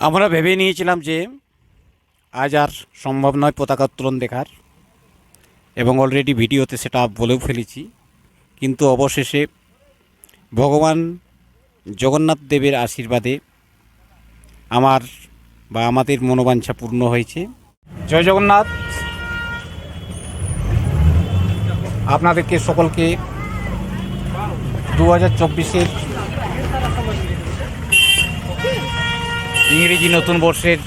আমরা ভেবে নিয়েছিলাম যে আজ আর সম্ভব নয় পতাকা উত্তোলন দেখার। এবং অলরেডি ভিডিওতে সেটা বলেও ফেলেছি। কিন্তু অবশেষে ভগবান জগন্নাথ দেবের আশীর্বাদে আমার বা আমাদের মনোবাঞ্ছা পূর্ণ হয়েছে। জয় জগন্নাথ। আপনাদেরকে সকলকে দু হাজার চব্বিশের ইংরেজি নতুন বর্ষের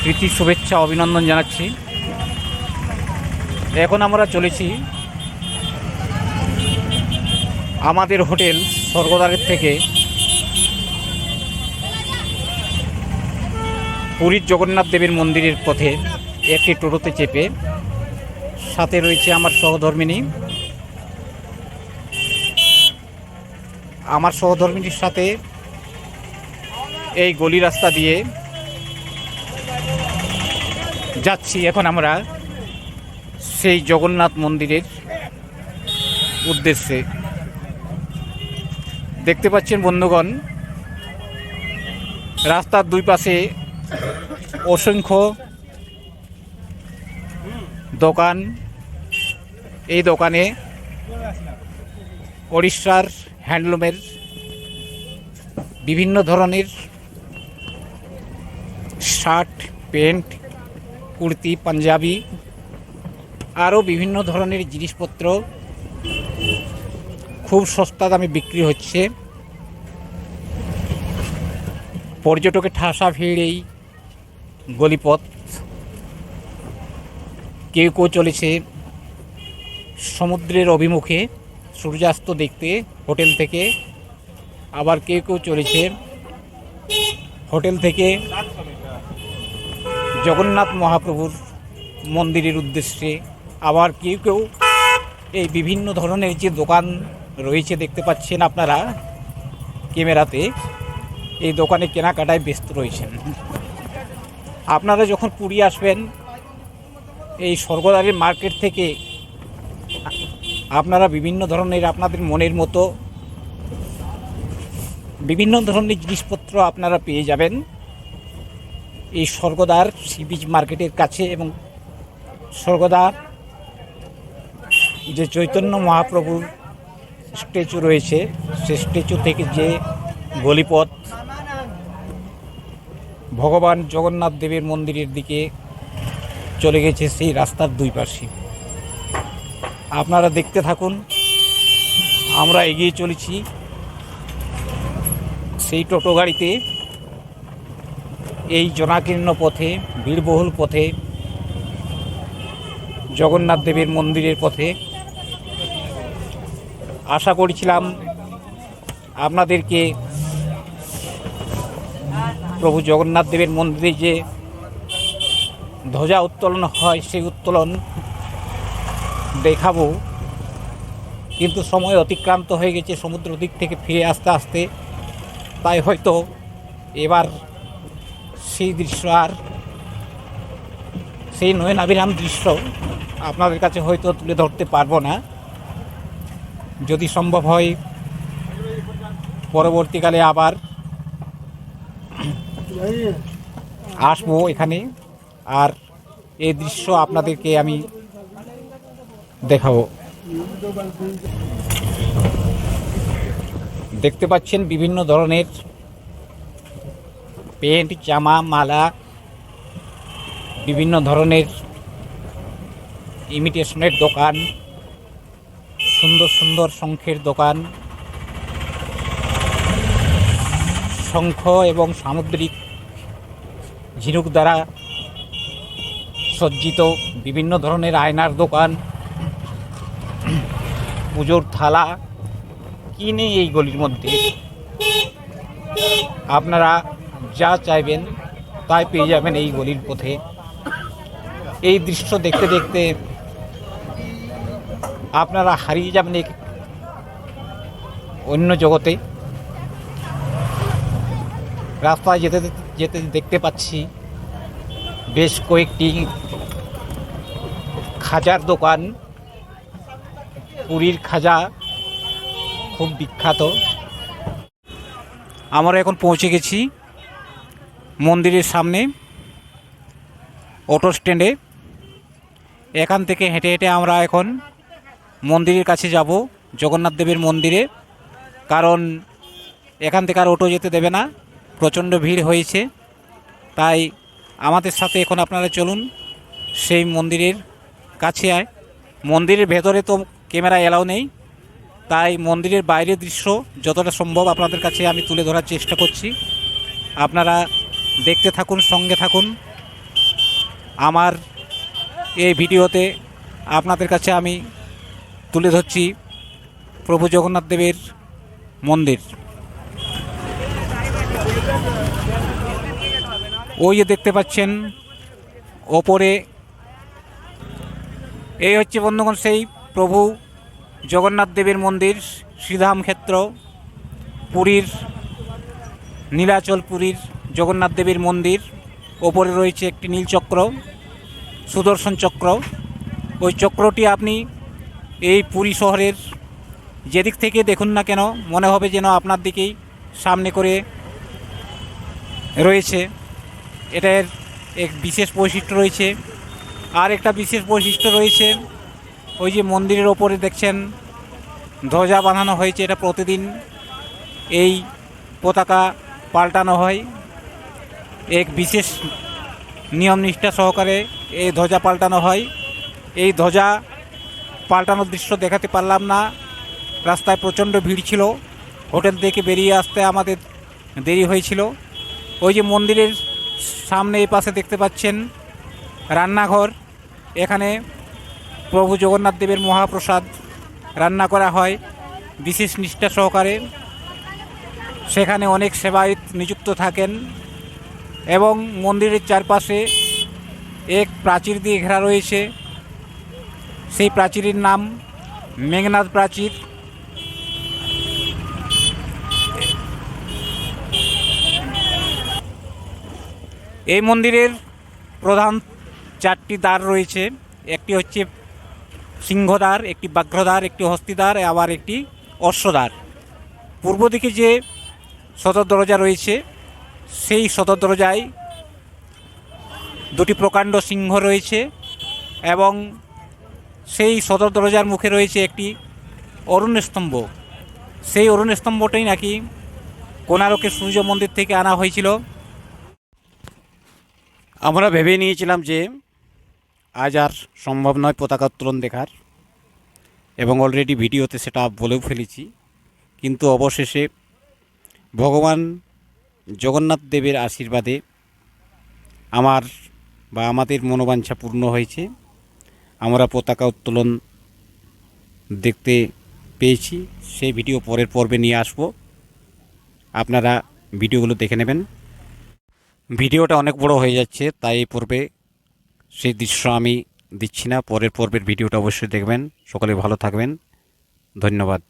প্রীতি শুভেচ্ছা, অভিনন্দন জানাচ্ছি। এখন আমরা চলেছি আমাদের হোটেল স্বর্গদ্বারের থেকে পুরীর জগন্নাথ দেবের মন্দিরের পথে একটি টোটোতে চেপে সাথে রয়েছে আমার সহধর্মিনী। আমার সহধর্মিনীর সাথে এই গলি রাস্তা দিয়ে যাচ্ছি এখন আমরা সেই জগন্নাথ মন্দিরের উদ্দেশ্যে। দেখতে পাচ্ছেন বন্ধুগণ, রাস্তার দুই পাশে অসংখ্য দোকান। এই দোকানে ওড়িশার হ্যান্ডলুমের বিভিন্ন ধরনের শার্ট, প্যান্ট, কুর্তি, পাঞ্জাবি, আরও বিভিন্ন ধরনের জিনিসপত্র খুব সস্তা দামে বিক্রি হচ্ছে। পর্যটকের ঠাসা ভিড় এই গলিপথ। কেউ কেউ চলেছে সমুদ্রের অভিমুখে সূর্যাস্ত দেখতে হোটেল থেকে। আবার কেউ কেউ চলেছে হোটেল থেকে জগন্নাথ মহাপ্রভুর মন্দিরের উদ্দেশ্যে আবার কেউ কেউ এই বিভিন্ন ধরনের যে দোকান রয়েছে দেখতে পাচ্ছেন আপনারা ক্যামেরাতে, এই দোকানে কেনাকাটায় ব্যস্ত রয়েছেন। আপনারা যখন পুরী আসবেন, এই স্বর্গদ্বারের মার্কেট থেকে আপনারা বিভিন্ন ধরনের আপনাদের মনের মতো বিভিন্ন ধরনের জিনিসপত্র আপনারা পেয়ে যাবেন। এই স্বর্গদ্বার সি বিচ মার্কেটের কাছে এবং স্বর্গদ্বার যে চৈতন্য মহাপ্রভুর স্ট্যাচু রয়েছে, সে স্ট্যাচু থেকে যে গলিপথ, ভগবান জগন্নাথ দেবের মন্দিরের দিকে চলে গেছে সেই রাস্তার দুই পাশে। আপনারা দেখতে থাকুন, আমরা এগিয়ে চলেছি সেই টোটো গাড়িতে। এই জনাকীর্ণ পথে, বীরবহুল পথে, জগন্নাথ দেবের মন্দিরের পথে আশা করেছিলাম আপনাদেরকে প্রভু জগন্নাথ দেবের মন্দিরে যে ধ্বজা উত্তোলন হয়, সেই উত্তোলন দেখাবো। কিন্তু সময় অতিক্রান্ত হয়ে গেছে সমুদ্র দিক থেকে ফিরে আসতে আসতে। তাই হয়তো এবার সেই দৃশ্য আর সেই নয়নাভিরাম দৃশ্য আপনাদের কাছে হয়তো তুলে ধরতে পারব না। যদি সম্ভব হয়, পরবর্তীকালে আবার আসব এখানে আর এই দৃশ্য আপনাদেরকে আমি দেখাবো। দেখতে পাচ্ছেন বিভিন্ন ধরনের প্যান্ট জামা, মালা, বিভিন্ন ধরনের ইমিটেশনের দোকান, সুন্দর সুন্দর শঙ্খের দোকান, শঙ্খ এবং সামুদ্রিক ঝিনুক দ্বারা সজ্জিত বিভিন্ন ধরনের আয়নার দোকান, পুজোর থালা, কি নেই এই গলির মধ্যে? আপনারা যা চাইবেন তাই পেয়ে যাবেন এই গলির পথে। এই দৃশ্য দেখতে দেখতে আপনারা হারিয়ে যাবেন অন্য জগতে। রাস্তায় যেতে যেতে দেখতে পাচ্ছি বেশ কয়েকটি খাজার দোকান। পুরীর খাজা খুব বিখ্যাত। আমরা এখন পৌঁছে গেছি মন্দিরের সামনে অটো স্ট্যান্ডে এখান থেকে হেঁটে হেঁটে আমরা এখন মন্দিরের কাছে যাব, জগন্নাথ দেবের মন্দিরে। কারণ এখান থেকে আর অটো যেতে দেবে না, প্রচণ্ড ভিড় হয়েছে। তাই আমাদের সাথে এখন আপনারা চলুন, সেই মন্দিরের কাছে আয়। মন্দিরের ভেতরে তো ক্যামেরা এলাও নেই, তাই মন্দিরের বাইরের দৃশ্য যতটা সম্ভব আপনাদের কাছে আমি তুলে ধরার চেষ্টা করছি। আপনারা দেখতে থাকুন, সঙ্গে থাকুন। আমার এই ভিডিওতে আপনাদের কাছে আমি তুলে ধরছি প্রভু জগন্নাথ দেবের মন্দির। ওই যে দেখতে পাচ্ছেন, ওপরে এই হচ্ছে বন্ধুগণ সেই প্রভু জগন্নাথ দেবের মন্দির, শ্রীধাম ক্ষেত্র, পুরীর, নীলাচল পুরীর। জগন্নাথ দেবীর মন্দির, ওপরে রয়েছে একটি নীলচক্র সুদর্শন চক্র। ওই চক্রটি আপনি এই পুরী শহরের যেদিক থেকে দেখুন না কেন, মনে হবে যেন আপনার দিকেই সামনে করে রয়েছে। এটার এক বিশেষ বৈশিষ্ট্য রয়েছে। আর একটা বিশেষ বৈশিষ্ট্য রয়েছে, ওই যে মন্দিরের ওপরে দেখছেন, ধ্বজা বাঁধানো হয়েছে, এটা প্রতিদিন এই পতাকা পাল্টানো হয়। এক বিশেষ নিয়ম নিষ্ঠা সহকারে এই ধ্বজা পাল্টানো হয়। এই ধ্বজা পাল্টানোর দৃশ্য দেখাতে পারলাম না। রাস্তায় প্রচণ্ড ভিড় ছিল। হোটেল থেকে বেরিয়ে আসতে আমাদের দেরি হয়েছিল। ওই যে মন্দিরের সামনে এই পাশে দেখতে পাচ্ছেন রান্নাঘর। এখানে প্রভু জগন্নাথ দেবের মহাপ্রসাদ রান্না করা হয় বিশেষ নিষ্ঠা সহকারে। সেখানে অনেক সেবায়িত নিযুক্ত থাকেন। এবং মন্দিরের চারপাশে এক প্রাচীর দিয়ে ঘেরা রয়েছে। সেই প্রাচীরের নাম মেঘনাথ প্রাচীর। এই মন্দিরের প্রধান চারটি দ্বার রয়েছে। একটি হচ্ছে সিংহদ্বার, একটি বাঘ্রদ্বার একটি হস্তিদ্বার, আবার একটি অশ্বদ্বার। পূর্ব দিকে যে সদর দরজা রয়েছে সেই সদর দরজায় দুটি প্রকাণ্ড সিংহ রয়েছে এবং সেই সদর দরজার মুখে রয়েছে একটি অরুণ স্তম্ভ সেই অরুণ স্তম্ভটাই নাকি কোনারকের সূর্য মন্দির থেকে আনা হয়েছিল। আমরা ভেবে নিয়েছিলাম যে আজ আর সম্ভব নয় পতাকা উত্তোলন দেখার এবং অলরেডি ভিডিওতে সেটা বলেও ফেলেছি। কিন্তু অবশেষে ভগবান জগন্নাথ দেবের আশীর্বাদে আমার বা আমাদের মনোবাঞ্ছা পূর্ণ হয়েছে। আমরা পতাকা উত্তোলন দেখতে পেয়েছি। সেই ভিডিও পরের পর্বে নিয়ে আসব। আপনারা ভিডিওগুলো দেখে নেবেন। ভিডিওটা অনেক বড় হয়ে যাচ্ছে, তাই এই পর্বে সেই দৃশ্য আমি দিচ্ছি না। পরের পর্বের ভিডিওটা অবশ্যই দেখবেন। সকলে ভালো থাকবেন। ধন্যবাদ।